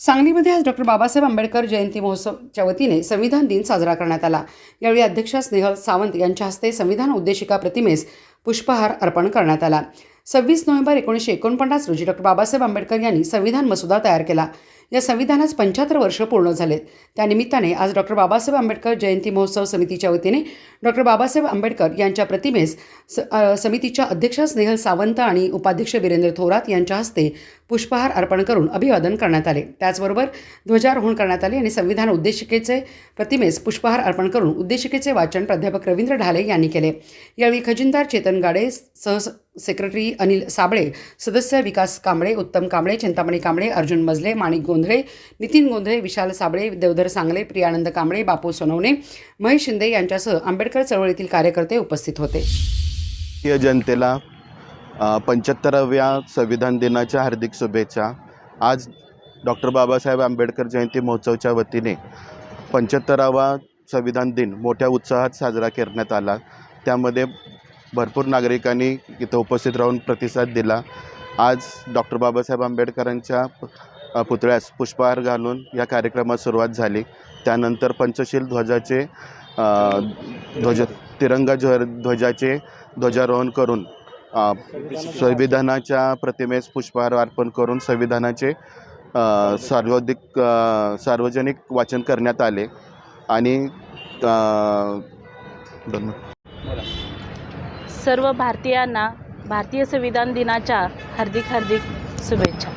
सांगलीमध्ये आज डॉक्टर बाबासाहेब आंबेडकर जयंती महोत्सवच्या वतीने संविधान दिन साजरा करण्यात आला. यावेळी अध्यक्षा स्नेहल सावंत यांच्या हस्ते संविधान उद्देशिका प्रतिमेस पुष्पहार अर्पण करण्यात आला. सव्वीस नोव्हेंबर एकोणीसशे एकोणपन्नास रोजी डॉक्टर बाबासाहेब आंबेडकर यांनी संविधान मसुदा तयार केला. या संविधानास पंच्याहत्तर वर्ष पूर्ण झालेत. त्यानिमित्ताने आज डॉक्टर बाबासाहेब आंबेडकर जयंती महोत्सव समितीच्या वतीने डॉक्टर बाबासाहेब आंबेडकर यांच्या प्रतिमेस स समितीच्या अध्यक्ष स्नेहल सावंत आणि उपाध्यक्ष वीरेंद्र थोरात यांच्या हस्ते पुष्पहार अर्पण करून अभिवादन करण्यात आले. त्याचबरोबर ध्वजारोहण करण्यात आले आणि संविधान उद्देशिकेचे प्रतिमेस पुष्पहार अर्पण करून उद्देशिकेचे वाचन प्राध्यापक रवींद्र ढाले यांनी केले. यावेळी खजिनदार चेतन गाडे सह सेक्रेटरी अनिल साबळे सदस्य विकास कांबळे उत्तम कांबळे चिंतामणी कांबळे अर्जुन मजले माणिक गोंधळे नितीन गोंधळे विशाल साबळे देवधर सांगले प्रियानंद कांबळे बापू सोनवणे महेश शिंदे यांच्यासह आंबेडकर चळवळीतील कार्यकर्ते उपस्थित होते. जनतेला पंच्याहत्तराव्या संविधान दिनाच्या हार्दिक शुभेच्छा. आज डॉक्टर बाबासाहेब आंबेडकर जयंती महोत्सवच्या वतीने पंच्याहत्तरावा संविधान दिन मोठ्या उत्साहात साजरा करण्यात आला. त्यामध्ये भरपूर नागरिकांनी इथं उपस्थित राहून प्रतिसाद दिला. आज डॉक्टर बाबासाहेब आंबेडकरांच्या पुतळ्यास पुष्पहार घालून या कार्यक्रमात सुरुवात झाली. त्यानंतर पंचशील ध्वजाचे ध्वज तिरंगा ध्वज ध्वजाचे ध्वजारोहण करून संविधानाच्या प्रतिमेस पुष्पहार अर्पण करून संविधानाचे सार्वधिक सार्वजनिक वाचन करण्यात आले आणि सर्व भारतीयांना भारतीय संविधान दिनाच्या हार्दिक हार्दिक शुभेच्छा.